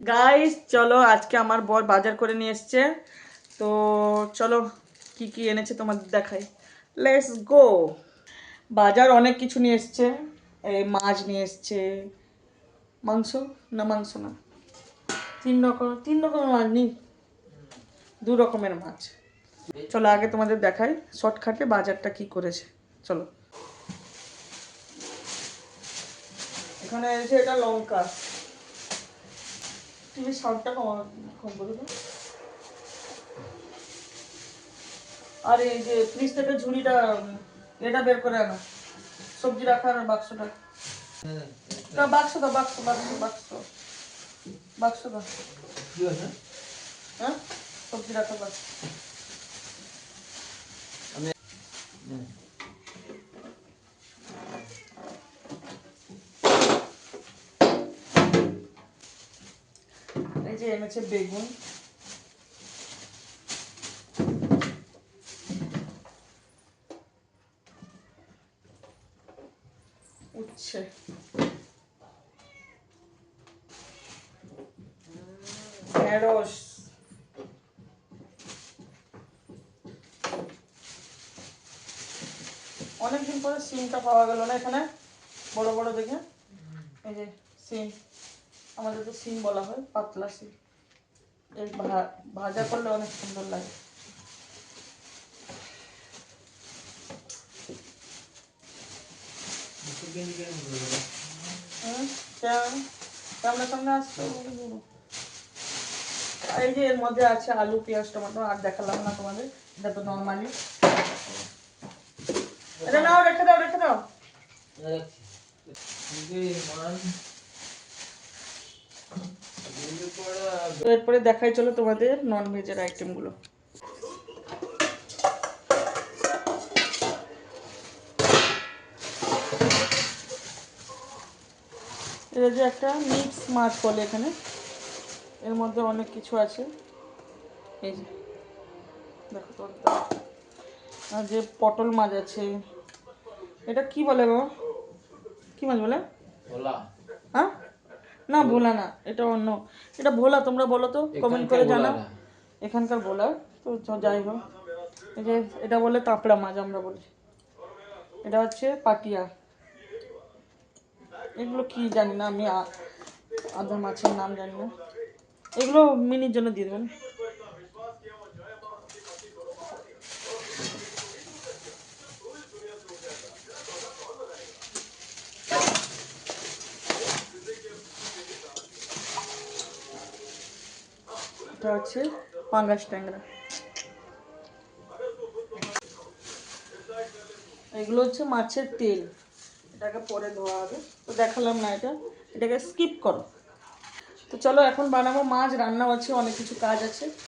Guys চলো, আজকে আমার বর বাজার করে নিয়ে এসছে। তো চলো, কি কি এনেছে তোমাদের দেখাই। লেটস গো বাজার অনেক কিছু নিয়ে এসছে। এই মাছ নিয়ে এসছে। মাংস? না মাংস না। তিন রকম তিন রকমের মাছ নেই দু রকমের মাছ। চলো, আগে তোমাদের দেখাই শর্টকাটে বাজারটা কি করেছে। চলো। এখানে এসে এটা লঙ্কা। টিভির সাউন্ডটা কম কম করে দাও। আর এই যে ফ্রিজ থেকে ঝুড়িটা এটা বের করে আনো। সবজি রাখার বাক্সটা। না, বাক্স দাও বাক্স বাক্স বাক্স। বাক্স দাও। হ্যাঁ? সবজি রাখার বাক্স। যে এনেছে বেগুন। উচ্ছে। ঢেঁড়স অনেকদিন পরে সিমটা পাওয়া গেল না এখানে? বড় বড় দেখে? এই যে সিম। আমাদের তো সিম বলা হয়, পাতলা সিম। এর ভাজা করলে অনেক সুন্দর লাগে। আর এই যে এর মধ্যে আছে আলু, পেঁয়াজ, টমেটো, আর দেখালাম না তোমাদের। এটা তো নর্মালি। এটা নাও, রেখে দাও রেখে দাও। তো এরপরে দেখাই চলো তোমাদের নন ভেজের আইটেমগুলো এটা যে একটা মিক্স মাছ বলে এখানে। এর মধ্যে অনেক কিছু আছে। এই যে দেখো তো। আর যে পটল মাছ আছে। এটা কি বলে বাবা কি মাছ বলে? হ্যাঁ? না ভোলা না এটা অন্য। এটা ভোলা তোমরা বলো তো কমেন্ট করে জানাও। এখানকার ভোলা তো যাই হোক। এই যে এটা বলে তাপড়া মাছ আমরা বলি এটা হচ্ছে পাটিয়া। এগুলো কি জানি না আমি আধা মাছের নাম জানি না। এগুলো মিনির জন্য দিয়ে দেবেন। এটা হচ্ছে পাঙ্গাস ট্যাংরা। এগুলো হচ্ছে মাছের তেল। এটাকে পরে ধোয়া হবে। তো দেখালাম না এটা। এটাকে স্কিপ করো। তো চলো এখন বানাবো মাছ, রান্নাও আছে, অনেক কিছু কাজ আছে।